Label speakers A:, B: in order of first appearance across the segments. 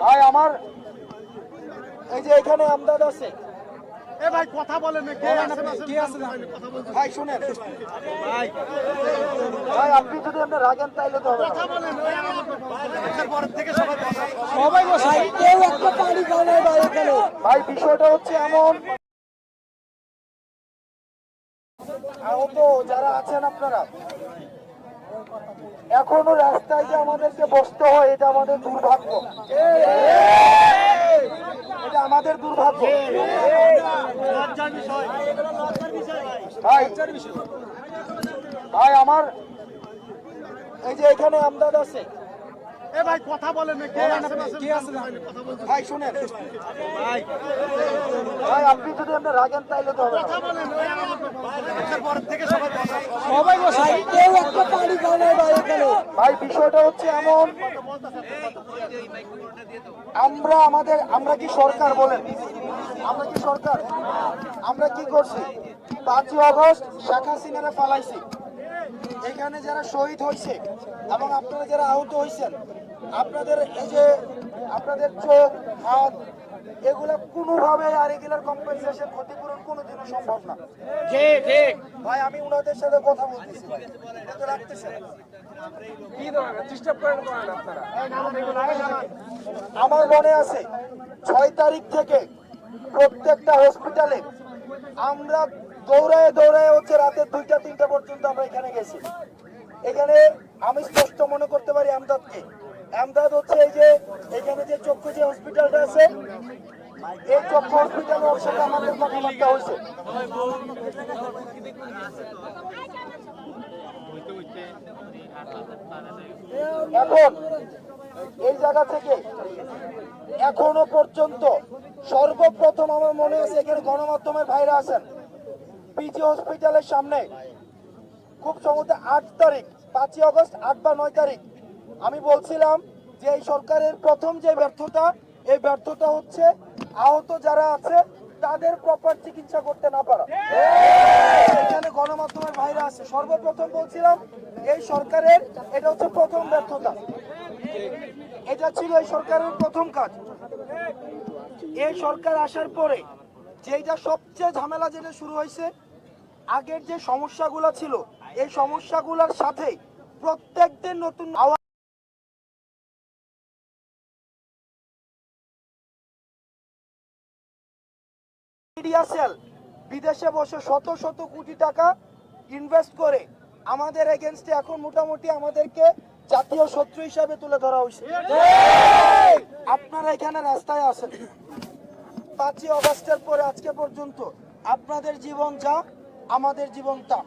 A: ভাই আমার এই যে এখানে আমদাদ আছে।
B: এ ভাই কথা বলেন কে
A: ভাই শুনেন।
B: ভাই,
A: ভাই আপনি যদি আপনি তাইলে তো হবে
B: কথা বলেন, সবাই
A: কেউ একটা পানি নাই ভাই এখানে। ভাই বিষয়টা হচ্ছে এমন। আহত যারা আছেন আপনারা এখনও রাস্তায় যে আমাদেরকে বসতে হয় এটা আমাদের দুর্ভাগ্য। এটা আমাদের দুর্ভাগ্য। ভাই ভাই আমার এই যে এখানে আমদাদ আছে।
B: এ ভাই কথা বলেন না, কে আছেন, আছেন, কথা বলতে-
A: ভাই শুনেন।
B: ভাই,
A: ভাই আপনি যদি আপনি রাগেন তাইলে তো হবে
B: কথা বলেন, আমার। সবাই
A: বসে ভাই, বিষয়টা হচ্ছে এমন। আমরা আমাদের, আমরা কি সরকার বলেন? আমরা কি সরকার? আমরা কি করছি? পাঁচই আগস্ট শেখ হাসিনারা পালাইছি এখানে যারা শহীদ হয়েছে এবং আপনারা যারা আহত হয়েছেন, আপনাদের এই যে, আপনাদের চোখ, হাত এগুলা কোনোভাবে আর এগুলার কম্পেনসেশন ক্ষতিপূরণ কোনোদিনও সম্ভব না। ভাই আমি ওনাদের সাথে কথা বলতেছি আমার মনে আছে ছয় তারিখ থেকে প্রত্যেকটা হসপিটালে আমরা দৌড়ায় দৌড়ায় হচ্ছে রাতের দুইটা তিনটা পর্যন্ত আমরা এখানে গেছি। এখানে আমি স্পষ্ট মনে করতে পারি আমদাদকে। আমদাদ হচ্ছে এই যে এখানে যে চক্ষু যে হসপিটালটা আছে এই সাথে আমাদের কথাবার্তা হয়েছে। এখন, এই জায়গা থেকে এখনও পর্যন্ত সর্বপ্রথম আমার মনে আছে এখানে গণমাধ্যমের ভাইরা আছেন। পিজি হসপিটালের সামনে খুব সম্ভবত আট তারিখ, পাঁচই আগস্ট, আট বা নয় তারিখ। আমি বলছিলাম যে এই সরকারের প্রথম যে ব্যর্থতা এই ব্যর্থতা হচ্ছে আহত যারা আছে, তাদের প্রপার চিকিৎসা করতে না পারা। এখানে গণমাধ্যমের ভাইরা আছে। সর্বপ্রথম বলছিলাম, এই সরকারের, এটা হচ্ছে প্রথম ব্যর্থতা। এটা ছিল এই সরকারের প্রথম কাজ। এই সরকার আসার পরে যেটা সবচেয়ে ঝামেলা যেটা শুরু হয়েছে, আগের যে সমস্যাগুলো ছিল, এই সমস্যাগুলোর সাথে প্রত্যেকদিন নতুন মিডিয়া সেল বিদেশে বসে শত শত কোটি টাকা ইনভেস্ট করে আমাদের এগেনস্টে এখন মোটামুটি আমাদেরকে জাতীয় শত্রু হিসাবে তুলে ধরা হয়েছে। আপনারা এখানে রাস্তায় আসেন পাঁচই অগস্টের পরে আজকে পর্যন্ত আপনাদের জীবন যা আমাদের জীবন তা।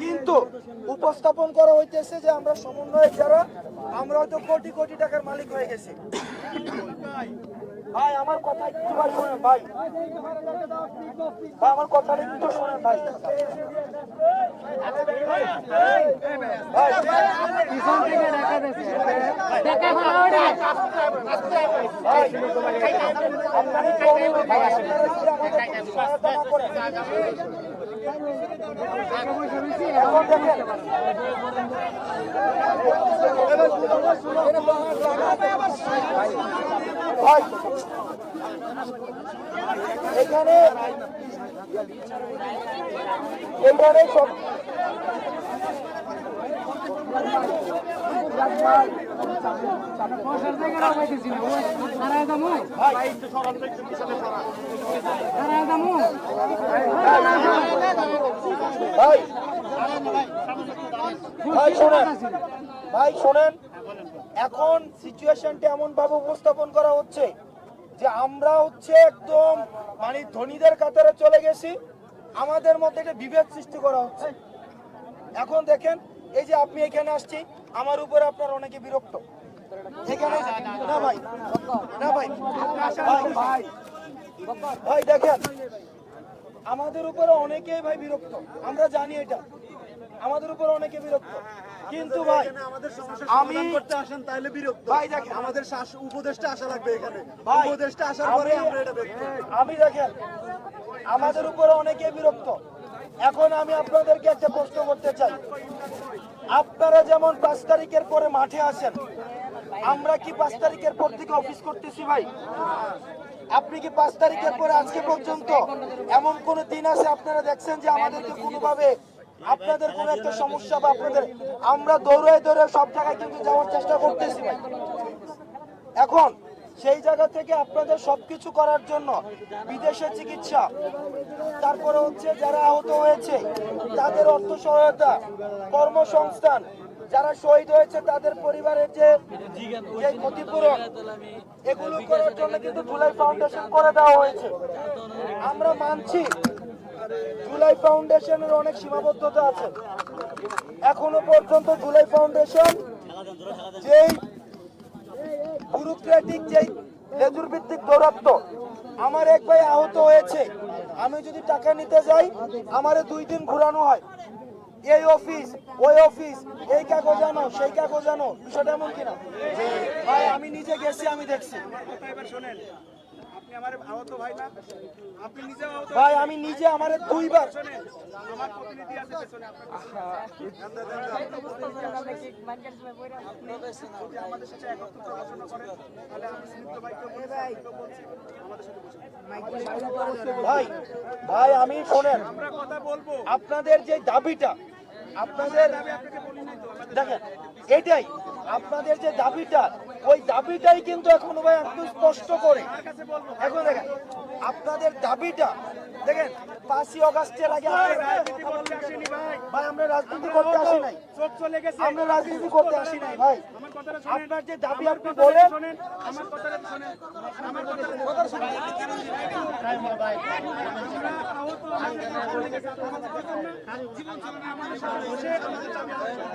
A: কিন্তু উপস্থাপন করা হইতেছে যে আমরা সমন্বয় যারা আমরা হয়তো কোটি কোটি টাকার মালিক হয়ে গেছি। ভাই আমার কথা একটু ভাই শোনেন ভাই। ভাই আমার কথাটা একটু শোনেন ভাই, আপনারা এখন এখানে সব
B: তো, একটু পিছনে সরান।
A: ভাই। ভাই, শোনেন। ভাই, শোনেন। এখন সিচুয়েশনটা এমন ভাবে উপস্থাপন করা হচ্ছে যে আমরা হচ্ছে একদম মানে ধনীদের কাতারে চলে গেছি। আমাদের মধ্যে একটা বিভেদ সৃষ্টি করা হচ্ছে। এখন দেখেন, এই যে আপনি এখানে আসছি, আমার উপরে আপনার অনেকে বিরক্ত। এখানে না ভাই? না ভাই ভাই ভাই, দেখেন। আমাদের উপরে অনেকেই ভাই বিরক্ত। আমরা জানি এটা। আমাদের উপরে অনেকে বিরক্ত। কিন্তু ভাই
B: আমাদের সমাধান করতে আসেন তাহলে বিরক্ত।
A: ভাই দেখেন।
B: আমাদের শাস- উপদেষ্টা আসা লাগবে এখানে।
A: ভাই,
B: উপদেষ্টা আসার পরে আমরা এটা দেখব
A: আমি দেখেন আমাদের উপরে অনেকে বিরক্ত। এখন আমি আপনাদেরকে একটা প্রশ্ন করতে চাই। আপনারা যেমন পাঁচ তারিখের পরে মাঠে আসেন আমরা কি পাঁচ তারিখের পর থেকে অফিস করতেছি ভাই? আপনি কি পাঁচ তারিখের পরে আজকে পর্যন্ত এমন কোন দিন আছে আপনারা দেখছেন যে আমাদেরকে কোনোভাবে আপনাদের কোনো একটা সমস্যা বা আপনাদের আমরা দৌড়ায় দৌড়ায় সব জায়গায় কিন্তু যাওয়ার চেষ্টা করতেছি এখন সেই জায়গা থেকে আপনাদের সবকিছু করার জন্য বিদেশে চিকিৎসা, তারপরে হচ্ছে যারা আহত হয়েছে, তাদের অর্থ সহায়তা, কর্মসংস্থান যারা শহীদ হয়েছে, তাদের পরিবারের যে ক্ষতিপূরণ, এগুলো করার জন্য কিন্তু জুলাই ফাউন্ডেশন করে দেওয়া হয়েছে। আমরা মানছি, জুলাই ফাউন্ডেশনের অনেক সীমাবদ্ধতা আছে। এখনও পর্যন্ত জুলাই ফাউন্ডেশন যেই ব্যুরোক্রেটিক যে লেজুর ভিত্তিক দৌরাত্ম আমার এক ভাই আহত হয়েছে। আমি যদি টাকা নিতে যাই, আমারে দুই দিন ঘোরানো হয়। এই অফিস ওই অফিস এই কাগজ আনো সেই কাগজ আনো বিষয়টা এমন কিনা? ভাই, আমি নিজে গেছি, আমি দেখছি।
B: ভাই
A: আমি নিজে আমারে দুইবার ভাই ভাই আমি শোনেন।
B: আমরা কথা বলব।
A: আপনাদের যে দাবিটা আপনাদের দেখেন এটাই। আপনাদের যে দাবিটা ওই দাবিটাই কিন্তু এখন ভাই একটু স্পষ্ট করে। এখন দেখেন আপনাদের দাবিটা দেখেন পাঁচই অগাস্টের আগে
B: ভাই
A: ভাই আমরা রাজনীতি করতে আসি নাই
B: চোখ চলে গেছে
A: আমরা রাজনীতি করতে আসি নাই ভাই।
B: আমার কথাটা শোনেন
A: আপনার যে দাবি আপনি বলেন।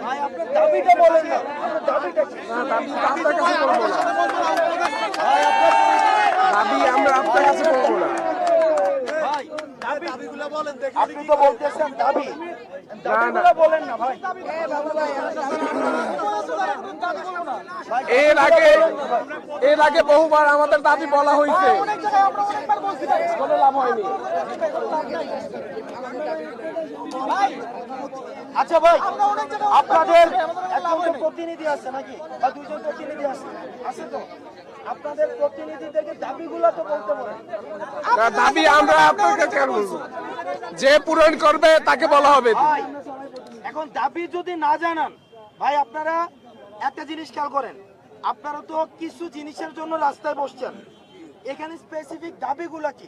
A: ভাই আপনার দাবিটা বলেন না। আপনার দাবিটা
C: দাবি আমরা আপনার কাছে করব না।
A: ভাই দাবি দাবিগুলো বলেন আপনি তো বলতেছেন দাবি। দাবিগুলো বলেন না ভাই। ভাই,
C: এর আগে এর আগে বহুবার আমাদের দাবি বলা হয়েছে। কোনো লাভ হয়নি।
A: আচ্ছা ভাই আপনাদের একজন প্রতিনিধি আছে নাকি? বা দুইজন প্রতিনিধি আছে? আছে তো? আপনাদের প্রতিনিধিদেরকে দাবিগুলো তো বলতে বলেন
C: দাবি আমরা আপনার কাছে যে পূরণ করবে তাকে বলা হবে।
A: ভাই, এখন দাবি যদি না জানান, ভাই আপনারা একটা জিনিস খেয়াল করেন, আপনারা তো কিছু জিনিসের জন্য রাস্তায় বসছেন। এখানে স্পেসিফিক দাবিগুলা কি?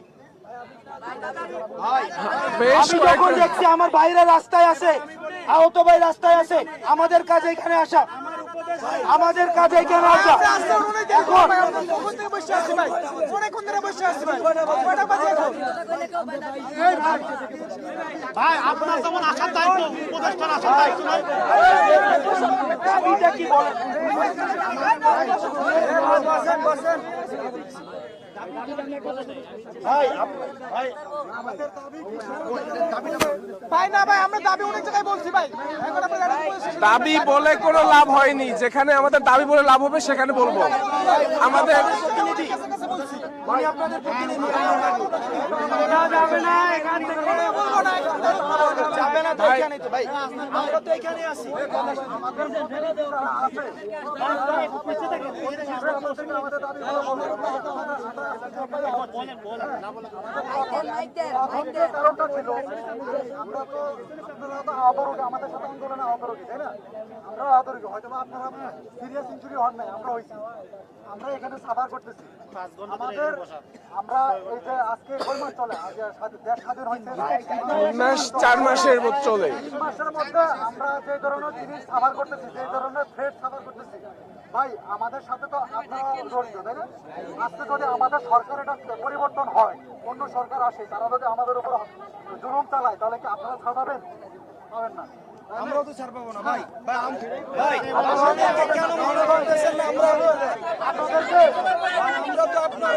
A: আমি যখন দেখছি আমার বাইরে রাস্তায় আছে আহত ভাই রাস্তায় আছে আমাদের কাজ এখানে আসা আমাদের কাজ এখানে আসা এখন
B: ভাই আপনার যেমন আসার দায়িত্ব উপদেষ্টার আসার দায়িত্ব
A: দাবিটা কি বলেন ভাই আপ- ভাই।
B: ভাই না ভাই আমরা দাবি অনেক জায়গায় বলছি ভাই।
C: দাবি বলে কোনো লাভ হয়নি। যেখানে আমাদের দাবি বলে লাভ হবে সেখানে বলব। আমাদের
A: আপনাদের
B: যাবে না এখান থেকে।
A: যাবে না তো এখানে তো ভাই। আমরা তো এখানে আছি।
D: কারণটা ছিল আমরা তো আমাদের সাথে আন্দোলনে আহত তাই না আমরা হয়তো বা আপনারা সিরিয়াস ইঞ্জুরি হন নাই আমরা হয়েছি আমরা এখানে সাফার করতেছি আমাদের আমরা এই যে আজকে কয় মাস চলে আজ স্বাধীন- দেশ স্বাধীন হয়েছে
C: মাস চার মাসের মতো চলে
D: মাসের মধ্যে আমরা যে ধরনের জিনিস করতেছি যে ধরনের করতেছি ভাই আমাদের সাথে তো আপনারা জড়িত তাই না আজকে যদি আমাদের সরকার এটা পরিবর্তন হয় অন্য সরকার আসে তারা যদি আমাদের উপর জুলুম চালায় তাহলে কি আপনারা ছাড়াবেন পাবেন না
A: আমরাও তো ছাড় পাবো না ভাই ভাই আম- ভাই আমাদেরকে কেন মনে করতেছেন না আমরা আপনাদেরকে আমরা তো আপনার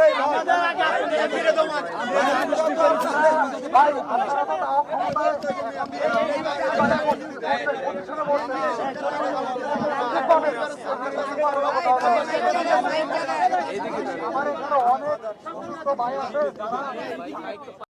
A: ভাই
D: তো আমার এখানে অনেক ভাই আছে